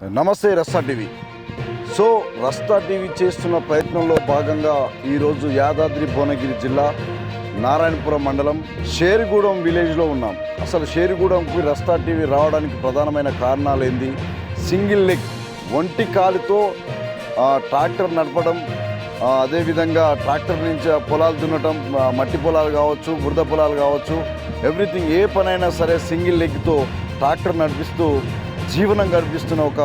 నమస్తే Rasta TV. So Rasta TV చేస్తున్న ప్రయత్నంలో భాగంగా ఈరోజు యాదాద్రి భువనగిరి జిల్లా నారాయణపురం మండలం షేరుగూడెం విలేజ్లో ఉన్నాం. అసలు షేరుగూడెంకి రస్తా టీవీ రావడానికి ప్రధానమైన కారణాలు ఏంది సింగిల్ లెగ్ ఒంటి కాలుతో ట్రాక్టర్ నడపడం అదేవిధంగా ట్రాక్టర్ నుంచి పొలాలు దున్నటం మట్టి పొలాలు కావచ్చు బురద పొలాలు కావచ్చు ఎవ్రీథింగ్ ఏ పనైనా సరే సింగిల్ లెగ్తో ట్రాక్టర్ నడిపిస్తూ జీవనం గడిపిస్తున్న ఒక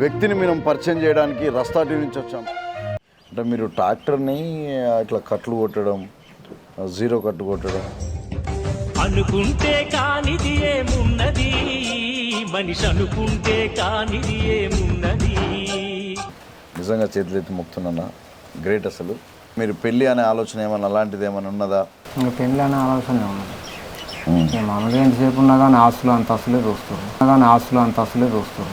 వ్యక్తిని మేము పరిచయం చేయడానికి రస్తా టీవీ నుంచి వచ్చాం. అంటే మీరు ట్రాక్టర్ని ఇట్లా కట్లు కొట్టడం జీరో కట్టు కొట్టడం. అనుకుంటే కానిది ఏమున్నది? మనిషి అనుకుంటే కానిది ఏమున్నది? నిజంగా చేతులెత్తి మొక్కుతున్నా గ్రేట్ అసలు. మీరు పెళ్ళి అనే ఆలోచన ఏమన్నా అలాంటిది ఏమైనా ఉన్నదా? ఇంకా పెళ్ళి అనే ఆలోచన ఉన్నది ఇక మామూలుగా ఎంతసేపు ఉన్నా కానీ ఆస్తులు అంతస్తులే చూస్తారు ఉన్నా కానీ ఆస్తులు అంతస్తులే చూస్తారు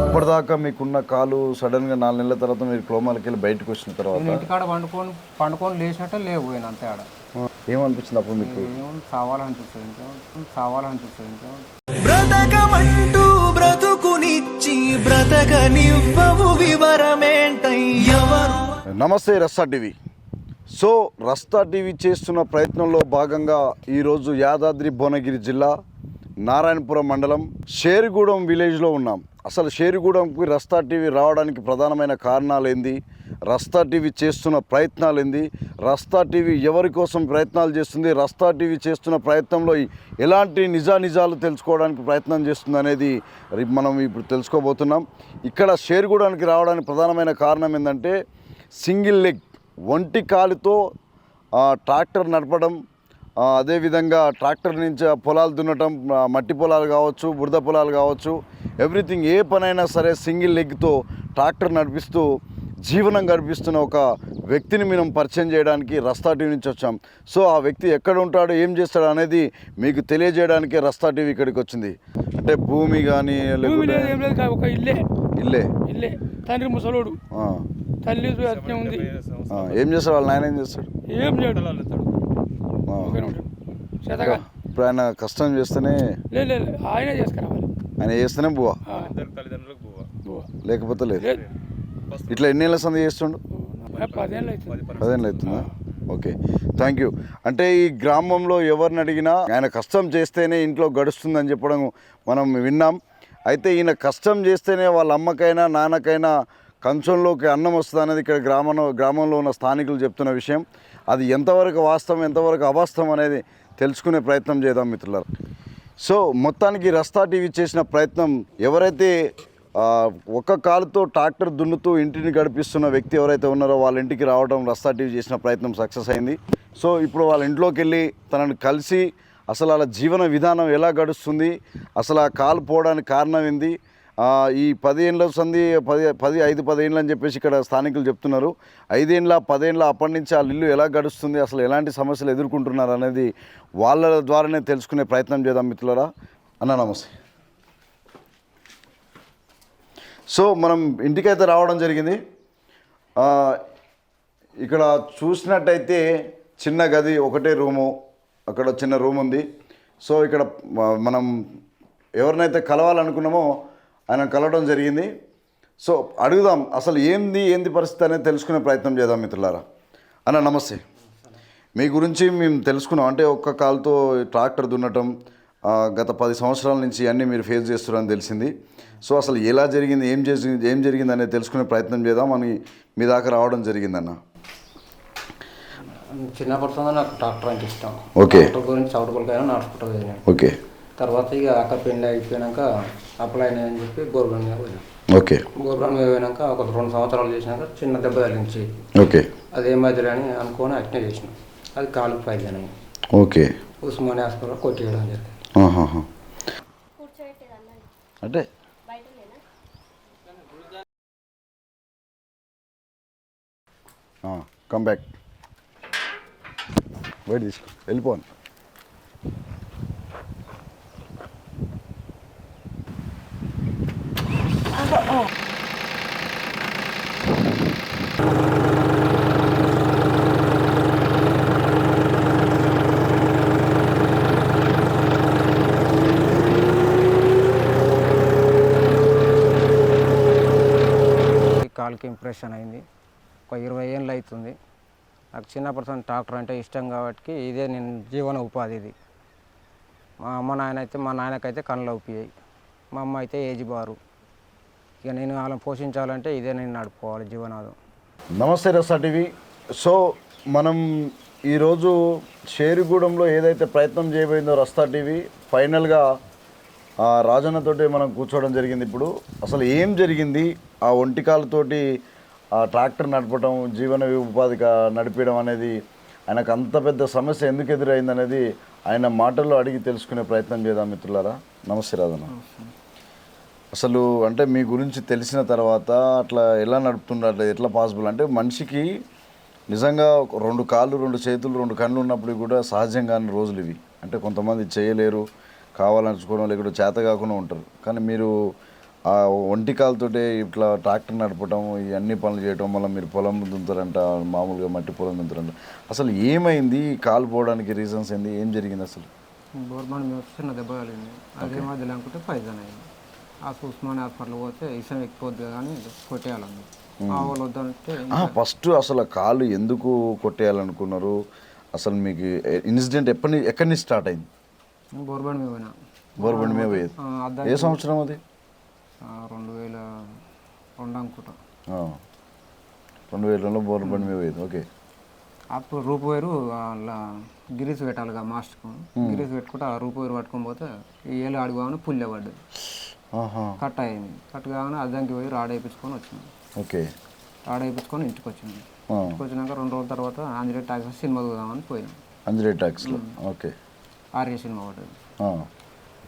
అప్పటిదాకా మీకున్న కాలు సడన్గా నాలుగు నెలల తర్వాత మీరు క్లోమాలకి వెళ్ళి బయటకు వచ్చిన తర్వాత? ఇంటికాడ పండుకొని పండుకొని లేచినట్టే లేకపోయినా అంతే ఆడ. ఏమనిపించింది అప్పుడు మీకు? చావాలనిపిస్తుంది ఇంకేముంది బ్రతకమంటూ బ్రతుకునిచ్చి బ్రతకనివ్వవు. నమస్తే Rasta TV. So Rasta TV చేస్తున్న ప్రయత్నంలో భాగంగా ఈరోజు యాదాద్రి భువనగిరి జిల్లా నారాయణపురం మండలం షేరుగూడెం విలేజ్లో ఉన్నాం. అసలు షేరుగూడెంకి రస్తా టీవీ రావడానికి ప్రధానమైన కారణాలు ఏంది రస్తా టీవీ చేస్తున్న ప్రయత్నాలు ఏంది రస్తా టీవీ ఎవరి కోసం ప్రయత్నాలు చేస్తుంది? రస్తా టీవీ చేస్తున్న ప్రయత్నంలో ఎలాంటి నిజానిజాలు తెలుసుకోవడానికి ప్రయత్నం చేస్తుంది అనేది మనం ఇప్పుడు తెలుసుకోబోతున్నాం. ఇక్కడ షేరుగూడెంకి రావడానికి ప్రధానమైన కారణం ఏంటంటే సింగిల్ లెగ్ ఒంటి కాలుతో ట్రాక్టర్ నడపడం అదేవిధంగా ట్రాక్టర్ నుంచి పొలాలు దున్నటం మట్టి పొలాలు కావచ్చు బురద పొలాలు కావచ్చు ఎవ్రీథింగ్ ఏ పనైనా సరే సింగిల్ లెగ్తో ట్రాక్టర్ నడిపిస్తూ జీవనం గడిపిస్తున్న ఒక వ్యక్తిని మనం పరిచయం చేయడానికి రస్తా టీవీ నుంచి వచ్చాం. సో ఆ వ్యక్తి ఎక్కడ ఉంటాడో ఏం చేస్తాడు అనేది మీకు తెలియజేయడానికే రస్తా టీవీ ఇక్కడికి వచ్చింది. అంటే భూమి కానీ ఇల్లే. ఇల్లే. ఇల్లే. తండ్రి ముసలోడు. తల్లి అట్నే ఉంది. ఆ, ఏం చేస్తాడు వాళ్ళ నాయన ఏం చేస్తాడు? ఏం చేయడు. ఆ. ఒకనే ఉంటాడు చేతగా. ఇప్పుడు ఆయన కష్టం చేస్తేనే లేదు లేదు ఆయనే చేసుకురావాలి ఆయన చేస్తేనే బువ్వ. ఆ. బువ్వ. లేకపోతే లేదు. లేదు. ఇట్లా ఎన్నేళ్ళ సంది చేస్తుండు? ఏ పదేళ్ళు అవుతుంది పదేళ్ళు అవుతుందా? ఓకే. థ్యాంక్ యూ అంటే ఈ గ్రామంలో ఎవరిని అడిగినా ఆయన కష్టం చేస్తేనే ఇంట్లో గడుస్తుందని చెప్పడం మనం విన్నాం. అయితే ఈయన కష్టం చేస్తేనే వాళ్ళ అమ్మకైనా నాన్నకైనా కంచంలోకి అన్నం వస్తుంది అనేది ఇక్కడ గ్రామంలో గ్రామంలో ఉన్న స్థానికులు చెప్తున్న విషయం. అది ఎంతవరకు వాస్తవం ఎంతవరకు అవాస్తవం అనేది తెలుసుకునే ప్రయత్నం చేద్దాం మిత్రులారు. సో మొత్తానికి రస్తా టీవీ చేసిన ప్రయత్నం ఎవరైతే ఒక్క కాలుతో ట్రాక్టర్ దున్నుతూ ఇంటిని గడిపిస్తున్న వ్యక్తి ఎవరైతే ఉన్నారో వాళ్ళ ఇంటికి రావడం రస్తా టీవీ చేసిన ప్రయత్నం సక్సెస్ అయింది. సో ఇప్పుడు వాళ్ళ ఇంట్లోకి వెళ్ళి తనని కలిసి అసలు అలా జీవన విధానం ఎలా గడుస్తుంది అసలు ఆ కాలు పోవడానికి కారణం ఏంది ఈ పదేళ్ళ సంధి పది పది ఐదు పదేళ్ళు అని చెప్పేసి ఇక్కడ స్థానికులు చెప్తున్నారు. ఐదేళ్ళ పదేళ్ళ అప్పటి నుంచి ఆ ఇల్లు ఎలా గడుస్తుంది అసలు ఎలాంటి సమస్యలు ఎదుర్కొంటున్నారు అనేది వాళ్ళ ద్వారానే తెలుసుకునే ప్రయత్నం చేద్దాం మిత్రులరా. అన్న నమస్తే. సో మనం ఇంటికైతే రావడం జరిగింది. ఇక్కడ చూసినట్టయితే చిన్న గది ఒకటే రూము అక్కడ చిన్న రూమ్ ఉంది. సో ఇక్కడ మనం ఎవరినైతే కలవాలనుకున్నామో ఆయన కలవడం జరిగింది. సో అడుగుదాం అసలు ఏంది ఏంది పరిస్థితి అనేది తెలుసుకునే ప్రయత్నం చేద్దాం మిత్రులారా. అన్న నమస్తే. మీ గురించి మేము తెలుసుకున్నాం. అంటే ఒక్క కాలుతో ట్రాక్టర్ దున్నటం గత పది సంవత్సరాల నుంచి అన్నీ మీరు ఫేస్ చేస్తున్నారని తెలిసింది. సో అసలు ఎలా జరిగింది ఏం చేసి ఏం జరిగింది అనేది తెలుసుకునే ప్రయత్నం చేద్దాం అని మీ దాకా రావడం జరిగిందన్న చిన్నప్పటి నాకు ట్రాక్టర్ అంటే ఇష్టం. ఓకే. గురించి చౌటుపల్లికైనా నడుచుకుంటూ పోయినాను ఓకే. తర్వాత ఇక అక్క పెళ్ళి అయిపోయినాక అప్లై అయినాయని చెప్పి గోర్బండ్ మీద పోయినాం. ఓకే. గోర్బండ్ మీద పోయినాక ఒక రెండు సంవత్సరాలు చేసినాక చిన్న దెబ్బ తగిలించి ఓకే. అదే మధ్యలో అని అనుకొని అట్నే చేసినాం. అది కాలుకు పైదాని ఓకే. ఉస్మానియా హాస్పిటల్ కొట్టేయడం జరిగింది. అంటే కమ్ బ్యాక్ బయట తీసుకో వెళ్ళిపోను ఆపరేషన్ అయింది ఒక ఇరవై ఏళ్ళు అవుతుంది. నాకు చిన్నప్పటి డాక్టర్ ట్రాక్టర్ అంటే ఇష్టం కాబట్టి ఇదే నేను జీవన ఉపాధి ఇది. మా అమ్మ నాయన అయితే మా నాయనకైతే కళ్ళు ఊపియాయి. మా అమ్మ అయితే ఏజ్ బారు. ఇక నేను వాళ్ళని పోషించాలంటే ఇదే నేను నడుపుకోవాలి జీవనాలు నమస్తే రసా టీవీ. సో మనం ఈరోజు షేరిగూడెంలో ఏదైతే ప్రయత్నం చేయబోయిందో రస్తా టీవీ ఫైనల్గా ఆ రాజన్నతోటి మనం కూర్చోవడం జరిగింది ఇప్పుడు. అసలు ఏం జరిగింది? ఆ ఒంటికాలతోటి ట్రాక్టర్ నడపడం జీవన ఉపాధిగా నడిపించడం అనేది ఆయనకు అంత పెద్ద సమస్య ఎందుకు ఎదురైంది అనేది ఆయన మాటల్లో అడిగి తెలుసుకునే ప్రయత్నం చేద్దాం మిత్రులారా. నమస్తే రాధన. అసలు అంటే మీ గురించి తెలిసిన తర్వాత అట్లా ఎలా నడుపుతున్నారు అట్లా ఎట్లా పాసిబుల్ అంటే మనిషికి నిజంగా రెండు కాళ్ళు రెండు చేతులు రెండు కళ్ళు ఉన్నప్పుడు కూడా సహజంగానే రోజులు ఇవి. అంటే కొంతమంది చేయలేరు కావాలనుకోవడం లేకుండా చేత కాకుండా ఉంటారు. కానీ మీరు ఆ ఒంటి కాలుతోటే ఇట్లా ట్రాక్టర్ నడపడం ఈ అన్ని పనులు చేయడం వల్ల మీరు పొలం దుంతారంట మామూలుగా మట్టి పొలం దుంతారంట అసలు ఏమైంది కాలు పోవడానికి రీజన్స్ ఏంది? ఏం జరిగింది అసలు? గవర్నమెంట్ మీద చిన్న దెబ్బ తగిలింది. అదే మధ్యలో అనుకుంటే పైజన్ అయింది. ఆ ఉస్మాన్ హాస్పిటల్ పోతే ఇసం ఎక్కిపోద్ది కానీ కొట్టేయాలండి ఆ వాళ్ళు వద్దంటే ఫస్ట్ అసలు కాలు ఎందుకు కొట్టేయాలనుకున్నారు? అసలు మీకు ఇన్సిడెంట్ ఎప్పటి ఎక్కడి నుంచి స్టార్ట్ అయింది? బోర్బండ్ మీద పోయినా. గవర్నమెంట్ మీద పోయేది? ఏ సంవత్సరం అది? రెండు వేల రెండు అనుకుంటా. ఆ. రెండు వేలలో గవర్నమెంట్ మీద పోయేది. ఓకే. అప్పుడు రూపు వేరు అలా గిరీస్ పెట్టాలిగా మాస్టర్కు. గిరీస్ పెట్టుకుంటే ఆ రూపు వేరు పట్టుకొని పోతే ఈ ఏళ్ళు ఆడిపోగానే పుల్లె పడ్డది కట్ అయింది. కట్ కాగానే అద్దంకి పోయి రాడ్ వేయించుకొని వచ్చింది. ఓకే. రాడ్ వేయించుకొని ఇంటికి వచ్చింది. ఇంటికి వచ్చినాక రెండు రోజుల తర్వాత ఆంజనేయ టాక్సీ సినిమా చూద్దామని పోయినాం. అంజరే ట్యాక్స్లో ఓకే. ఆర్య సినిమా ఆ.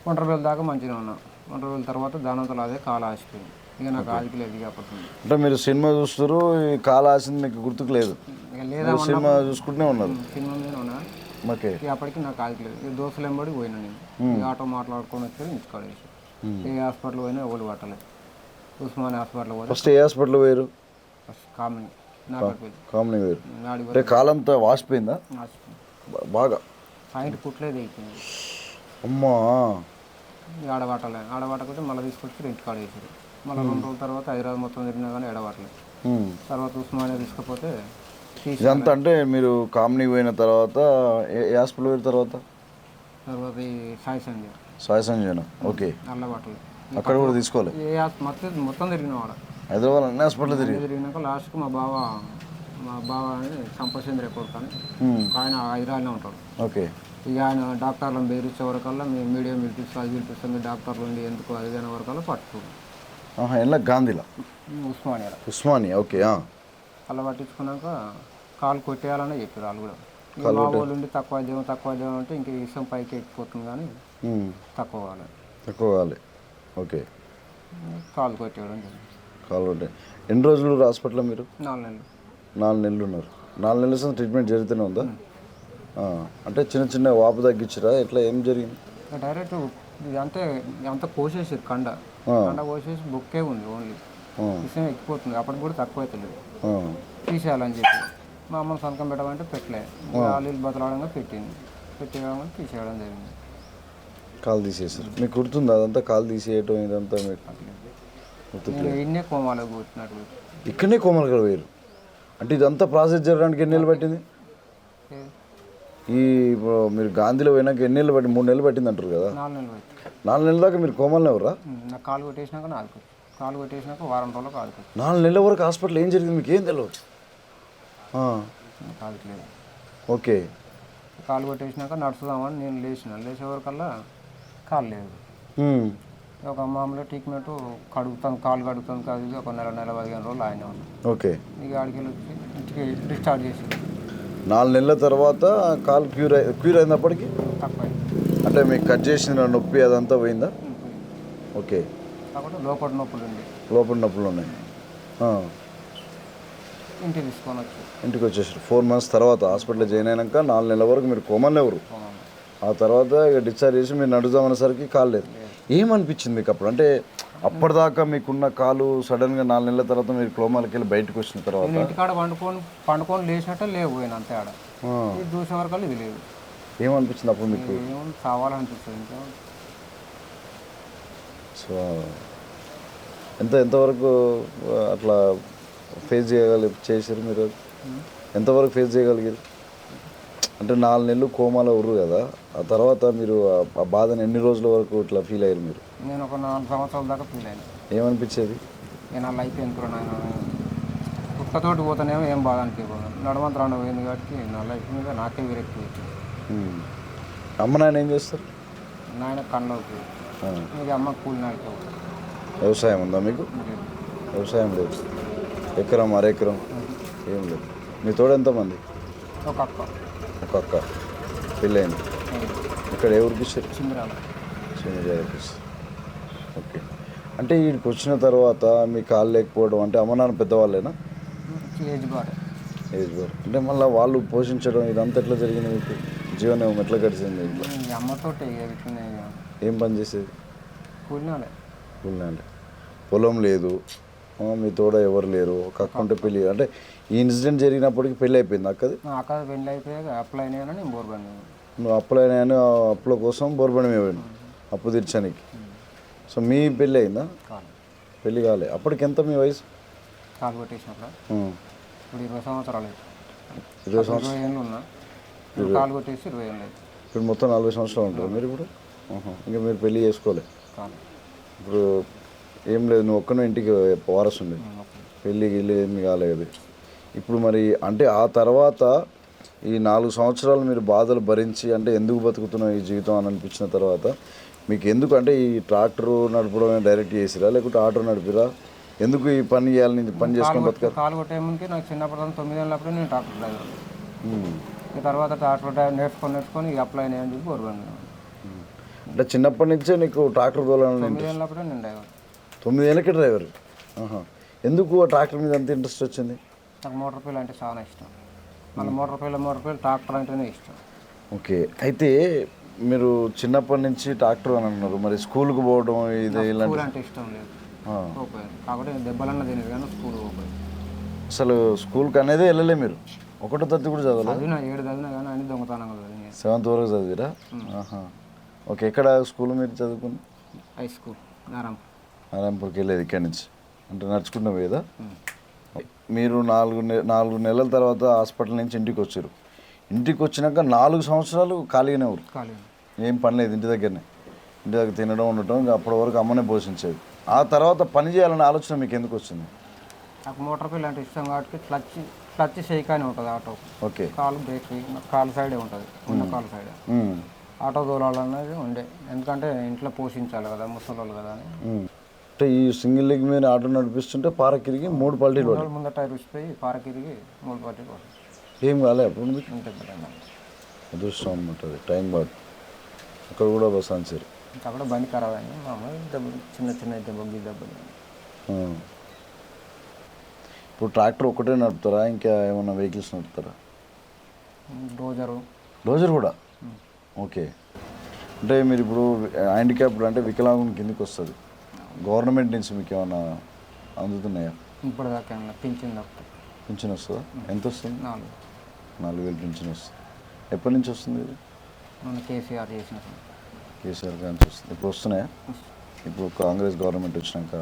ఒంటరి దాకా మంచిగా ఉన్నా. ఒంటరి రోజుల తర్వాత దానంతలో అదే కాలు ఆసిపోయింది ఇక నాకు ఆదికి లేదు కాకపోతుంది అంటే మీరు సినిమా చూస్తారు ఈ కాలు ఆసింది మీకు గుర్తుకు లేదు ఇక లేదా సినిమా చూసుకుంటూనే ఉన్నారు. సినిమా మీద ఉన్నా. ఓకే. ఇక అప్పటికి నాకు ఆదికి లేదు ఇక దోస్తులు ఎంబడి పోయినా నేను. ఆటో మాట్లాడుకొని వచ్చి ఇంటికాడ వేసి ఏ హాస్పిటల్ పోయినా ఎవరు పట్టలేదు. ఉస్మాన్ హాస్పిటల్ పోతే ఫస్ట్ ఏ హాస్పిటల్ పోయారు? కామన్. కామన్ పోయారు. అంటే కాలంతా వాసిపోయిందా? బాగా. పాయింట్ కుట్లేదు అయిపోయింది అమ్మా. ఇక ఆడబట్టలే ఆడబట్టకపోతే మళ్ళీ తీసుకొచ్చి ఇంటికాడ వేసారు మళ్ళీ రెండు రోజుల తర్వాత హైదరాబాద్ మొత్తం తిరిగినా కానీ ఉమ్. తర్వాత ఉస్మానియా తీసుకపోతే తీసి ఇదంతా అంటే మీరు కామినీ పోయిన తర్వాత హాస్పిటల్ పోయిన తర్వాత? తర్వాత సాయి సంజయ్. సాయి సంజయన? ఓకే. నల్ల బట్టలు అక్కడ కూడా తీసుకోవాలి ఏ మొత్తం మొత్తం తిరిగిన వాడ. హైదరాబాద్ అన్ని హాస్పిటల్ తిరిగి? తిరిగినాక లాస్ట్కి మా బావ మా బావ అని సంపచంద్ర కొడుకు అని. ఆయన హైదరాబాద్లో ఉంటాడు. ఓకే. ఇక ఆయన డాక్టర్లను బెదిరించే వరకల్లా మేము మీడియం పిలిపిస్తాం అది పిలిపిస్తాం మీరు డాక్టర్లు ఉండి ఎందుకు అది అనే వరకల్లా పట్టుకో ఆహా ఎలా గాంధీలా? ఉస్మానియాలో. ఉస్మానియా ఓకే ఆ. అలా పట్టించుకున్నాక కాలు కొట్టేయాలని చెప్పారు వాళ్ళు కూడా. ఇక మా వాళ్ళు ఉండి తక్కువ దేవం తక్కువ దేవం అంటే ఇంక ఇష్టం పైకి ఎక్కిపోతుంది కానీ ఉమ్. తక్కువ కావాలి. తక్కువ కావాలి. ఓకే. కాలు కొట్టేయడం జరిగింది. కాలు ఉంటే ఎన్ని రోజులు హాస్పిటల్లో మీరు? నాలుగు నెలలు. నాలుగు నెలలు ఉన్నారు. నాలుగు నెలల సంది ట్రీట్మెంట్ జరుగుతూనే ఉందా. అంటే చిన్న చిన్న వాపు తగ్గించరా? ఎట్లా ఏం జరిగింది? డైరెక్ట్ ఇది అంతే అంతా కోసేసారు కండ. కండ కోసేసి బొక్కే ఉంది ఓన్లీ. విషయం ఎక్కిపోతుంది. అప్పటికి కూడా తక్కువ అవుతలేదు. ఆ. తీసేయాలని చెప్పి. మా అమ్మ సంతకం పెట్టమంటే పెట్టలే. వాళ్ళు బతలాడంగా పెట్టింది. పెట్టేయడం తీసేయడం జరిగింది. కాలు తీసేసారు. మీకు గుర్తుందా? అదంతా కాలు తీసేయటం ఇదంతా మీకు నేను ఇన్నే కోమాలకు కూర్చున్నట్టు ఇక్కడనే కోమలగడ వేరు అంటే ఇదంతా ప్రాసెస్ జరగడానికి ఎన్ని నెలలు పట్టింది? ఈ ఇప్పుడు మీరు గాంధీలో పోయినాక ఎన్ని నెలలు పట్టి మూడు నెలలు పట్టింది అంటారు కదా? నాలుగు నెలలు నాలుగు నెలల దాకా మీరు కోమల్ని ఎవరా? నాకు కాలు కొట్టేసినాక నాలుగు కాలు కొట్టేసినాక వారం రోజులకు ఆదుకోవచ్చు నాలుగు నెలల వరకు హాస్పిటల్ ఏం జరిగింది మీకు? ఏం తెలియదు ఆ, కాలుకి లేదు ఓకే. కాలు కొట్టేసినాక నడుచుదామని నేను లేచిన. లేచే వరకల్లా కాలు లేదు. ఒక మామూలుగా ట్రీట్మెంట్ కడుగుతాను కాలు కడుగుతాను కాదు. ఒక నెల నెల పదిహేను రోజులు ఆయన ఓకే. ఇక ఆడికి వెళ్ళి వచ్చి ఇంటికి డిశ్చార్జ్ చేసి నాలుగు నెలల తర్వాత కాలు క్యూర్ అయి క్యూర్ అయినప్పటికీ అంటే మీకు కట్ చేసిన నొప్పి అదంతా పోయిందా? ఓకే. లోపల నొప్పులు లోపల నొప్పులు ఉన్నాయి. ఇంటికి తీసుకొని ఇంటికి వచ్చేసారు. ఫోర్ మంత్స్ తర్వాత హాస్పిటల్లో జాయిన్ అయినాక నాలుగు నెలల వరకు మీరు కోమల్ ఎవరు? ఆ తర్వాత ఇక డిశ్చార్జ్ చేసి మీరు నడుదామనేసరికి కాలు లేదు. ఏమనిపించింది మీకు అప్పుడు? అంటే అప్పటిదాకా మీకున్న కాలు సడన్గా నాలుగు నెలల తర్వాత మీరు క్లోమాలకి వెళ్ళి బయటకు వచ్చిన తర్వాత? ఇంటికాడ పండుకొని పండుకొని లేచినట్టే లేవు పోయిన అంతే ఆడ. ఇది చూసే వరకు ఇది లేదు. ఏమనిపించింది అప్పుడు మీకు? ఇంకా సో ఎంత ఎంతవరకు అట్లా ఫేస్ చేయగలి చేశారు మీరు? ఎంతవరకు ఫేస్ చేయగలిగారు అంటే నాలుగు నెలలు కోమాలో ఉర్రు కదా ఆ తర్వాత మీరు ఆ బాధను ఎన్ని రోజుల వరకు ఇట్లా ఫీల్ అయ్యారు మీరు? నేను ఒక నాలుగు సంవత్సరాల దాకా ఫీల్ అయినా ఏమనిపించేది? ఇక నా లైఫ్ ఎందుకు నాయన? కుక్కతోటి పోతేనేమో ఏం బాధ అనిపించదు. నడవంత రెండు పోయింది కాబట్టి నా లైఫ్ మీద నాకే విరక్తి ఉమ్. అమ్మ నాయన ఏం చేస్తారు? నాయన ఆ. ఇది అమ్మ కూలి నాయకు వ్యవసాయం ఉందా మీకు? వ్యవసాయం లేదు. ఎకరం అరెకరం ఏం లేదు. మీ తోడు ఎంతమంది? ఒక అక్క. ఒక అక్క. పెళ్ళైంది. ఇక్కడ ఏ ఊరికి చిందిరాల. శ్రీనివాస ఓకే. అంటే వీడికి వచ్చిన తర్వాత మీ కాలు లేకపోవడం అంటే అమ్మ నాన్న పెద్దవాళ్ళేనా? ఏజ్ బార్ ఏజ్ బార్ అంటే మళ్ళీ వాళ్ళు పోషించడం ఇదంతా ఎట్లా జరిగింది మీకు? జీవనం ఎట్లా గడిచింది ఇంట్లో? ఏం పని చేసేది? పొలం లేదు. మీ తోడ ఎవరు లేరు. ఒక అక్క ఉంటే పెళ్ళి అంటే ఈ ఇన్సిడెంట్ జరిగినప్పటికి పెళ్ళి అయిపోయింది అక్కది? అక్క పెళ్ళి అయిపోయాక అప్లై అయినా నేను బోర్ బండి నువ్వు అప్పులైనా అని ఆ అప్పుల కోసం బోర్బడి అప్పు తీర్చడానికి. సో మీ పెళ్ళి అయిందా? పెళ్ళి కాలే. అప్పటికి ఎంత మీ వయసు? కొట్టేసినప్పుడు. ఇప్పుడు ఇరవై సంవత్సరాలు ఇరవై సంవత్సరాలు. ఇరవై ఏళ్ళు ఉన్నా. ఇప్పుడు కాలు కొట్టేసి ఇరవై ఏళ్ళు అయితే ఇప్పుడు మొత్తం నలభై సంవత్సరాలు ఉంటారు మీరు ఇప్పుడు. ఇంకా మీరు పెళ్ళి చేసుకోలే? కాలు. ఇప్పుడు ఏం లేదు నువ్వు ఒక్కనే ఇంటికి వారసుండే పెళ్ళి గిల్లి ఏమి కాలేదు ఇప్పుడు మరి అంటే ఆ తర్వాత ఈ నాలుగు సంవత్సరాలు మీరు బాధలు భరించి అంటే ఎందుకు బతుకుతున్నాం ఈ జీవితం అని అనిపించిన తర్వాత మీకు ఎందుకు అంటే ఈ ట్రాక్టర్ నడపడమే డైరెక్ట్ చేసిరా లేకుంటే ఆటో నడిపిరా? ఎందుకు ఈ పని చేయాలని పని చేసుకొని బతకారు కాలు కొట్టే ముందుకి నాకు చిన్నప్పుడు తొమ్మిది ఏళ్ళప్పుడు నేను ట్రాక్టర్ డ్రైవర్. తర్వాత ట్రాక్టర్ డ్రైవర్ నేర్చుకొని నేర్చుకొని అప్లై అని చెప్పి బండి అంటే చిన్నప్పటి నుంచే నీకు ట్రాక్టర్ తోలాలని తొమ్మిది ఏళ్ళప్పుడే నేను డ్రైవర్. తొమ్మిది ఏళ్ళకి డ్రైవర్. ఎందుకు ఆ ట్రాక్టర్ మీద అంత ఇంట్రెస్ట్ వచ్చింది? నాకు మోటార్ పిల్ల అంటే చాలా ఇష్టం. మళ్ళీ మోటార్ పిల్ల మోటార్ పిల్ల ట్రాక్టర్ అంటేనే ఇష్టం. ఓకే. అయితే మీరు చిన్నప్పటి నుంచి ట్రాక్టర్ అని అన్నారు. మరి స్కూల్కి పోవడం ఇది ఇలాంటి అంటే ఇష్టం లేదు. దెబ్బలన్న తినేది కానీ స్కూల్ పోపోయాను అసలు స్కూల్కి అనేది వెళ్ళలే మీరు. ఒకటో తరగతి కూడా చదవలేదు చదివిన ఏడు చదివినా కానీ అన్ని దొంగతనంగా చదివిన. సెవెంత్ వరకు చదివిరా? ఆహా. ఓకే ఎక్కడ స్కూల్ మీరు చదువుకుంది హై స్కూల్ నారాయణ నారాయణపూర్కి వెళ్ళేది ఇక్కడి నుంచి. అంటే నడుచుకుంటూ పోయేదా? మీరు నాలుగు నె నాలుగు నెలల తర్వాత హాస్పిటల్ నుంచి ఇంటికి వచ్చారు. ఇంటికి వచ్చినాక నాలుగు సంవత్సరాలు ఖాళీగానే ఊరు ఖాళీ ఏం పని లేదు ఇంటి దగ్గరనే. ఇంటి దగ్గర తినడం ఉండటం ఇంకా అప్పటి వరకు అమ్మనే పోషించేది. ఆ తర్వాత పని చేయాలనే ఆలోచన మీకు ఎందుకు వచ్చింది? నాకు మోటార్ పిల్ల అంటే ఇష్టం కాబట్టి క్లచ్ క్లచ్ షేక్ అని ఉంటుంది ఆటో. ఓకే. కాలు బ్రేక్ కాలు సైడే ఉంటుంది. ఉన్న కాలు సైడే. ఆటో తోలాలనేది ఉండే. ఎందుకంటే ఇంట్లో పోషించాలి కదా ముసలోళ్ళు కదా అని. అంటే ఈ సింగిల్ లెగ్ మీద ఆటో నడిపిస్తుంటే పారకిరిగి మూడు పల్టీలు టైర్ ఉచ్చిపోయి పారకిరిగి మూడు పోతుంది ఏం కాలే అప్పుడు అదృష్టం అనమాట అది. టైం బాట్ అక్కడ కూడా బస్ ఆన్సర్. అక్కడ బండి ఖరాబ్ అయింది. మామూలు దెబ్బలు చిన్న చిన్న దెబ్బలు దెబ్బలు ఇప్పుడు ట్రాక్టర్ ఒకటే నడుపుతారా? ఇంకా ఏమైనా వెహికల్స్ నడుపుతారా? డోజరు డోజర్ కూడా? ఓకే. అంటే మీరు ఇప్పుడు హ్యాండిక్యాప్డ్ అంటే వికలాంగుని కిందకి వస్తుంది. గవర్నమెంట్ నుంచి మీకు ఏమైనా అందుతున్నాయా? ఇప్పుడు దాకా పింఛన్ పింఛన్ వస్తుందా? ఎంత వస్తుంది? నాలుగు. నాలుగు వేలు వస్తుంది. ఎప్పటి నుంచి వస్తుంది ఇది? మన కేసీఆర్ చేసిన. కేసీఆర్ గారి నుంచి వస్తుంది. ఇప్పుడు వస్తున్నాయా? ఇప్పుడు కాంగ్రెస్ గవర్నమెంట్ వచ్చినాక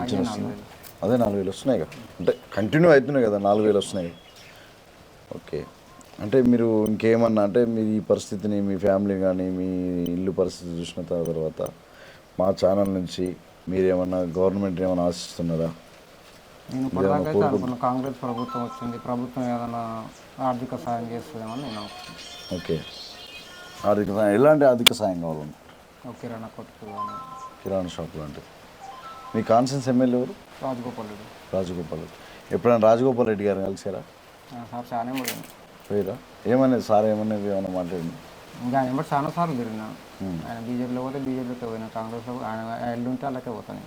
అదే వస్తుంది. అదే నాలుగు వేలు వస్తున్నాయి కదా. అంటే కంటిన్యూ అవుతున్నాయి కదా నాలుగు వేలు వస్తున్నాయి. ఓకే. అంటే మీరు ఇంకేమన్నా అంటే మీ ఈ పరిస్థితిని మీ ఫ్యామిలీ కానీ మీ ఇల్లు పరిస్థితి చూసిన తర్వాత మా ఛానల్ నుంచి మీరేమన్నా గవర్నమెంట్ ఏమైనా ఆశిస్తున్నారా? నేను ఇప్పటిదాకా అయితే అనుకున్న కాంగ్రెస్ ప్రభుత్వం వచ్చింది ప్రభుత్వం ఏదైనా ఆర్థిక సాయం చేస్తుందేమని నేను ఓకే. ఆర్థిక సాయం ఎలాంటి ఆర్థిక సాయం కావాలన్నా ఒక కిరాణా కొట్టుకు కానీ కిరాణా షాప్ లాంటిది. మీ కాన్సెన్స్ ఎమ్మెల్యే ఎవరు? రాజగోపాల్ రెడ్డి. రాజగోపాల్ రెడ్డి. ఎప్పుడైనా రాజగోపాల్ రెడ్డి గారిని కలిసారా? సార్ చాలా పోయాను పోయిరా? ఏమనేది సార్ ఏమనేది ఏమైనా మాట్లాడింది? ఇంకా ఆయన బట్టి చాలా సార్లు తిరిగినా. ఆయన బీజేపీలో పోతే బీజేపీలోకి పోయినా కాంగ్రెస్లో ఆయన ఉంటే అలాగే పోతాను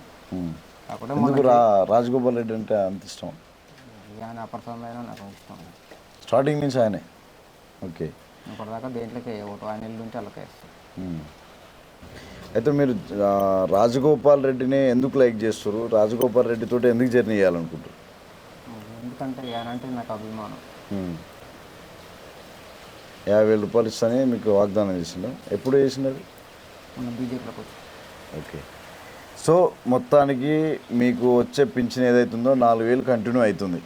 ఎందుకు రా రాజగోపాల్ రెడ్డి అంటే అంత ఇష్టం? నాకు ఇష్టం. స్టార్టింగ్ నుంచి ఆయనే? ఓకే. ఇప్పటిదాకా దేంట్లోకి ఓటు ఆయన ఉమ్. అయితే మీరు రాజగోపాల్ రెడ్డిని ఎందుకు లైక్ చేస్తారు రాజగోపాల్ రెడ్డితో ఎందుకు జర్నీ చేయాలనుకుంటారు ఎందుకంటే అంటే నాకు అభిమానం. యాభై వేల రూపాయలు ఇస్తానే మీకు వాగ్దానం చేసిందా ఎప్పుడు మన బీజేపీలోకి వచ్చి ఓకే. సో మొత్తానికి మీకు వచ్చే పింఛన్ ఏదైతుందో నాలుగు వేలు కంటిన్యూ అవుతుంది.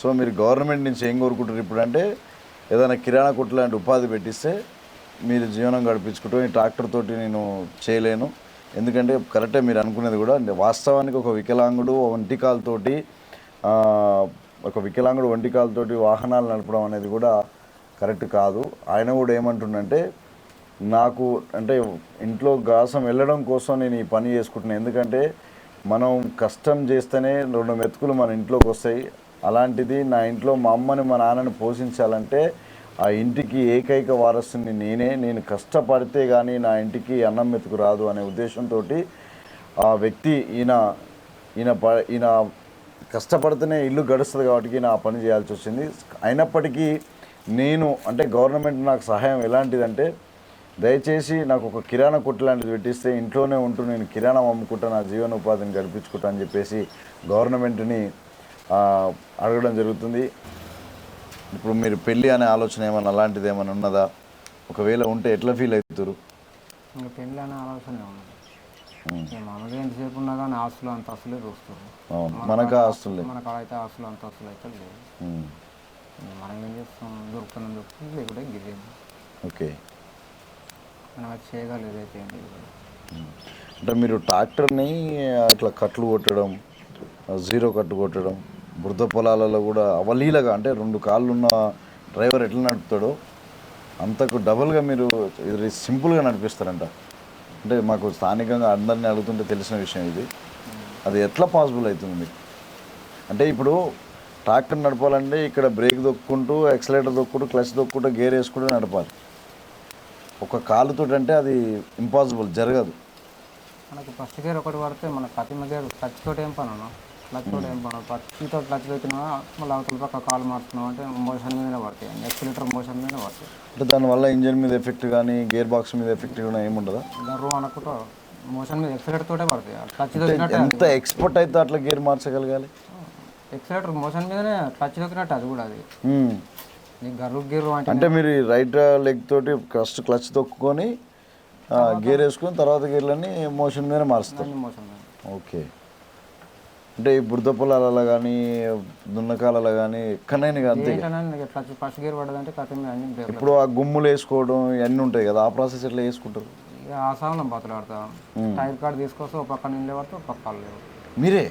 సో మీరు గవర్నమెంట్ నుంచి ఏం కోరుకుంటారు ఇప్పుడు అంటే ఏదైనా కిరాణా కొట్టు లాంటి ఉపాధి పెట్టిస్తే మీరు జీవనం గడిపించుకుంటూ ఈ ట్రాక్టర్ తోటి నేను చేయలేను. ఎందుకంటే కరెక్టే మీరు అనుకునేది కూడా వాస్తవానికి ఒక వికలాంగుడు ఒంటికాలతోటి ఒక వికలాంగుడు ఒంటికాలతోటి వాహనాలు నడపడం అనేది కూడా కరెక్ట్ కాదు. ఆయన కూడా ఏమంటుండంటే నాకు అంటే ఇంట్లో గాసం వెళ్ళడం కోసం నేను ఈ పని చేసుకుంటున్నాను ఎందుకంటే మనం కష్టం చేస్తేనే రెండు మెతుకులు మన ఇంట్లోకి వస్తాయి. అలాంటిది నా ఇంట్లో మా అమ్మని మా నాన్నని పోషించాలంటే ఆ ఇంటికి ఏకైక వారసుని నేనే. నేను కష్టపడితే కానీ నా ఇంటికి అన్నం మెతుకు రాదు అనే ఉద్దేశంతో ఆ వ్యక్తి ఈయన ఈయన ప ఈయన కష్టపడితేనే ఇల్లు గడుస్తుంది కాబట్టి నా పని చేయాల్సి వచ్చింది. అయినప్పటికీ నేను అంటే గవర్నమెంట్ నాకు సహాయం ఎలాంటిదంటే దయచేసి నాకు ఒక కిరాణా కొట్టు లాంటిది పెట్టిస్తే ఇంట్లోనే ఉంటూ నేను కిరాణా అమ్ముకుంటా నా జీవనోపాధిని గడిపించుకుంటా అని చెప్పేసి గవర్నమెంట్ని అడగడం జరుగుతుంది. ఇప్పుడు మీరు పెళ్ళి అనే ఆలోచన ఏమైనా అలాంటిది ఏమైనా ఉన్నదా? ఒకవేళ ఉంటే ఎట్లా ఫీల్ అవుతారు? ఇంకా పెళ్ళి అనే ఆలోచన మామూలుగా ఎంతసేపు ఉన్నా కానీ ఆస్తులు అంత అసలే చూస్తారు మనకు ఆస్తులు లేవు. మన కాడ అయితే ఆస్తులు అంత అసలు అయితే ఇంకా మనం ఏం చేస్తాం? దొరుకుతున్నాం దొరుకుతుంది లేకుంటే గిరేది ఓకే. మనం అది చేయగలదు ఏదైతే అంటే మీరు ట్రాక్టర్ని అట్లా కట్లు కొట్టడం జీరో కట్టు కొట్టడం బురద పొలాలలో కూడా అవలీలగా అంటే రెండు కాళ్ళు ఉన్న డ్రైవర్ ఎట్లా నడుపుతాడో అంతకు డబుల్గా మీరు ఇది సింపుల్గా నడిపిస్తారంట. అంటే మాకు స్థానికంగా అందరినీ అడుగుతుంటే తెలిసిన విషయం ఇది. అది ఎట్లా పాసిబుల్ అవుతుంది మీకు? అంటే ఇప్పుడు ట్రాక్టర్ నడపాలంటే ఇక్కడ బ్రేక్ దొక్కుంటూ ఎక్సలేటర్ దొక్కుంటూ క్లచ్ దొక్కుంటూ గేర్ వేసుకుంటూ నడపాలి. ఒక కాలుతో అంటే అది ఇంపాసిబుల్ జరగదు. మనకి ఫస్ట్ గేర్ ఒకటి పడితే మన ప్రతి గేర్ టచ్ తోటి ఏం పని అన్నా క్లచ్ తోటి ఏం పని పచ్చితో క్లచ్ పెట్టినా మళ్ళీ అవతల పక్క కాలు మారుతున్నాం అంటే మోషన్ మీదనే పడతాయి. ఎక్సిలేటర్ మోషన్ మీదనే పడతాయి. అంటే దానివల్ల ఇంజన్ మీద ఎఫెక్ట్ కానీ గేర్ బాక్స్ మీద ఎఫెక్ట్ కానీ ఏముండదా దర్రు అనుకుంటా మోషన్ మీద ఎక్సిలేటర్ తోటే పడతాయి. క్లచ్ దొరికినట్టే ఎంత ఎక్స్పర్ట్ అయితే అట్లా గేర్ మార్చగలగాలి? ఎక్సిలేటర్ మోషన్ మీదనే క్లచ్ దొరికినట్టు అది కూడా అది. అంటే అంటే మీరు రైట్ లెగ్ తోటి ఫస్ట్ క్లచ్ తొక్కుకొని గేర్ వేసుకొని తర్వాత గేర్లన్నీ మోషన్ మీద మారుస్తారు. మీద ఓకే. అంటే ఈ బురద పొలాలలో కానీ దున్నకాలలో కానీ ఎక్కడైనా అంతే ఫస్ట్ గేర్ పడదంటే ఇప్పుడు ఆ గుమ్ములు వేసుకోవడం ఇవన్నీ ఉంటాయి కదా ఆ ప్రాసెస్ ఎట్లా వేసుకుంటారు? ఆసానం బతులు ఆడతాం. టైర్ కార్డ్ తీసుకొస్తే ఒక పక్క నిండే పడితే ఒక పక్క లేవు. మీరే?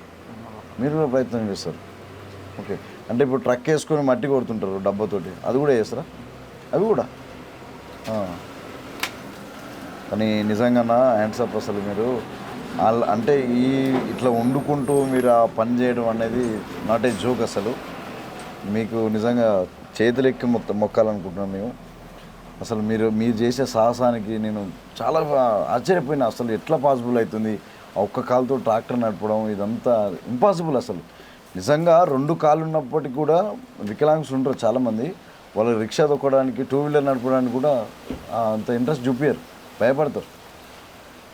మీరు కూడా ప్రయత్నం చేస్తారు. ఓకే. అంటే ఇప్పుడు ట్రక్ వేసుకొని మట్టి కొడుతుంటారు డబ్బాతోటి. అది కూడా చేస్తారా? అవి కూడా? కానీ నిజంగా హ్యాండ్స్ అప్ అసలు మీరు అంటే ఈ ఇట్లా వండుకుంటూ మీరు ఆ పని చేయడం అనేది నాట్ ఏ జోక్ అసలు. మీకు నిజంగా చేతులెక్కి మొత్తం మొక్కాలనుకుంటున్నాం మేము. అసలు మీరు మీరు చేసే సాహసానికి నేను చాలా ఆశ్చర్యపోయినా. అసలు ఎట్లా పాసిబుల్ అవుతుంది? ఒక్క కాలుతో ట్రాక్టర్ నడపడం ఇదంతా ఇంపాసిబుల్ అసలు. నిజంగా రెండు కాళ్ళు ఉన్నప్పటికీ కూడా వికలాంగ్స్ ఉంటారు చాలామంది. వాళ్ళు రిక్షా తొక్కడానికి టూ వీలర్ నడపడానికి కూడా అంత ఇంట్రెస్ట్ చూపించారు భయపడతారు.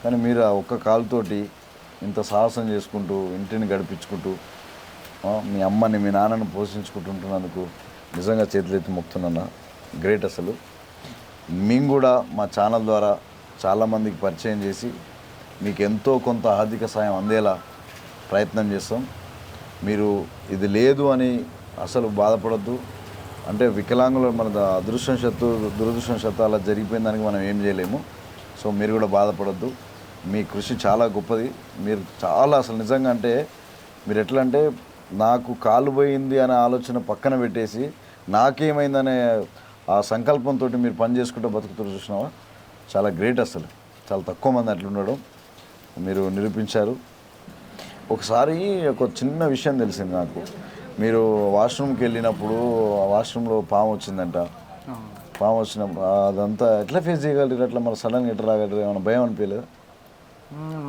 కానీ మీరు ఆ ఒక్క కాలుతోటి ఇంత సాహసం చేసుకుంటూ ఇంటిని గడిపించుకుంటూ మీ అమ్మని మీ నాన్నని పోషించుకుంటుంటున్నందుకు నిజంగా చేతులెత్తి మొక్తున్నాను గ్రేట్ అసలు. మేము కూడా మా ఛానల్ ద్వారా చాలామందికి పరిచయం చేసి మీకు ఎంతో కొంత ఆర్థిక సాయం అందేలా ప్రయత్నం చేస్తాం. మీరు ఇది లేదు అని అసలు బాధపడద్దు. అంటే వికలాంగులు మన అదృష్టం శత్తు దురదృష్టం శత్తు అలా జరిగిపోయిన దానికి మనం ఏం చేయలేము. సో మీరు కూడా బాధపడద్దు. మీ కృషి చాలా గొప్పది. మీరు చాలా అసలు నిజంగా అంటే మీరు ఎట్లా అంటే నాకు కాలు పోయింది అనే ఆలోచన పక్కన పెట్టేసి నాకేమైందనే ఆ సంకల్పంతో మీరు పని చేసుకుంటూ బతుకుతారు చూసినావా? చాలా గ్రేట్ అసలు. చాలా తక్కువ మంది అట్లుండడం మీరు నిరూపించారు. ఒకసారి ఒక చిన్న విషయం తెలిసింది నాకు. మీరు వాష్రూమ్కి వెళ్ళినప్పుడు ఆ వాష్రూమ్లో పాము వచ్చిందంట. పాము వచ్చినప్పుడు అదంతా ఎట్లా ఫేస్ చేయగలరు అట్లా మరి సడన్గా ఎట్లా రాగలరు? ఏమైనా భయం అనిపించలేదు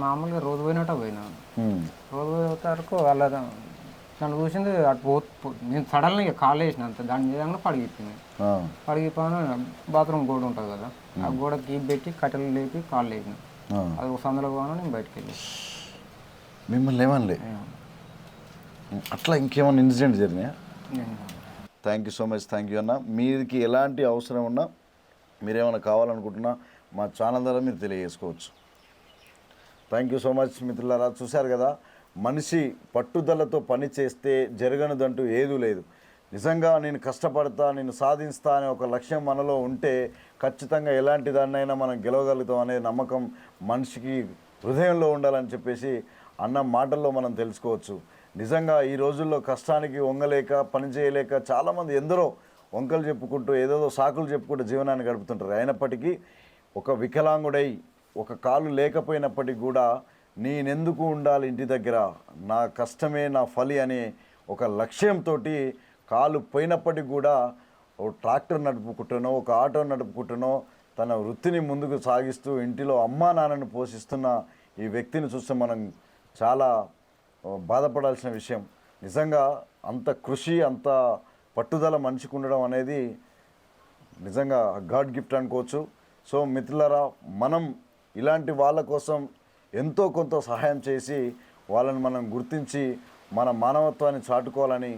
మామూలుగా రోజు పోయినట్టు పోయినా. రోజు పోయే వరకు వాళ్ళ నన్ను చూసింది అటు పో నేను సడన్గా కాల్ వేసిన అంత. దాని మీద పడిగిపోయింది పడిగిపోయిన బాత్రూమ్ గోడ ఉంటుంది కదా ఆ గోడ కీప్ పెట్టి కట్టెలు లేపి కాళ్ళు లేపిన అది ఒక సందులో పోను నేను బయటకు వెళ్ళి మిమ్మల్ని ఏమనలే. అట్లా ఇంకేమైనా ఇన్సిడెంట్ జరిగినాయా? Thank you so much thank you అన్న. మీకి ఎలాంటి అవసరం ఉన్నా మీరేమైనా కావాలనుకుంటున్నా మా ఛానల్ ద్వారా మీరు తెలియజేసుకోవచ్చు. థ్యాంక్ యూ సో మచ్ మిత్రులారా. చూశారు కదా మనిషి పట్టుదలతో పని చేస్తే జరగనిదంటూ ఏదూ లేదు. నిజంగా నేను కష్టపడతా నేను సాధిస్తా అనే ఒక లక్ష్యం మనలో ఉంటే ఖచ్చితంగా ఎలాంటి దాన్నైనా మనం గెలవగలుగుతాం అనే నమ్మకం మనిషికి హృదయంలో ఉండాలని చెప్పేసి అన్న మాటల్లో మనం తెలుసుకోవచ్చు. నిజంగా ఈ రోజుల్లో కష్టానికి వంగలేక పని చేయలేక చాలామంది ఎందరో వంకలు చెప్పుకుంటూ ఏదేదో సాకులు చెప్పుకుంటూ జీవనాన్ని గడుపుతుంటారు. అయినప్పటికీ ఒక వికలాంగుడై ఒక కాలు లేకపోయినప్పటికీ కూడా నేనెందుకు ఉండాలి ఇంటి దగ్గర? నా కష్టమే నా ఫలి అనే ఒక లక్ష్యంతో కాలు పోయినప్పటికీ కూడా ఓ ట్రాక్టర్ నడుపుకుంటునో ఒక ఆటో నడుపుకుంటునో తన వృత్తిని ముందుకు సాగిస్తూ ఇంటిలో అమ్మా నాన్నను పోషిస్తున్న ఈ వ్యక్తిని చూస్తే మనం చాలా బాధపడాల్సిన విషయం. నిజంగా అంత కృషి అంత పట్టుదల మనిషికి ఉండడం అనేది నిజంగా గాడ్ గిఫ్ట్ అనుకోవచ్చు. సో మిత్రులరా మనం ఇలాంటి వాళ్ళ కోసం ఎంతో కొంత సహాయం చేసి వాళ్ళని మనం గుర్తించి మన మానవత్వాన్ని చాటుకోవాలని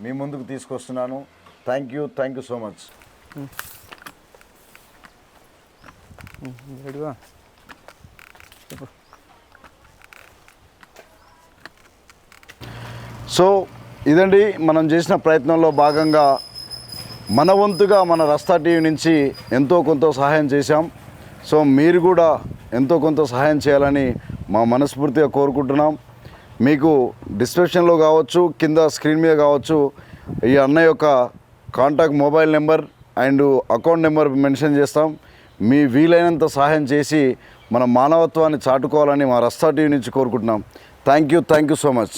మీ ముందుకు తీసుకొస్తున్నాను. Thank you thank you so much. రెడీగా సో ఇదండి మనం చేసిన ప్రయత్నంలో భాగంగా మన వంతుగా మన రస్తా టీవీ నుంచి ఎంతో కొంత సహాయం చేశాం. సో మీరు కూడా ఎంతో కొంత సహాయం చేయాలని మా మనస్ఫూర్తిగా కోరుకుంటున్నాం. మీకు డిస్క్రిప్షన్లో కావచ్చు కింద స్క్రీన్ మీద కావచ్చు ఈ అన్న యొక్క contact mobile number and account number mention చేస్తాం. మీ వీలైనంత సహాయం చేసి మన మానవత్వాన్ని చాటుకోవాలని మా రస్తా టీవీ నుంచి కోరుకుంటున్నాం. Thank you thank you so much.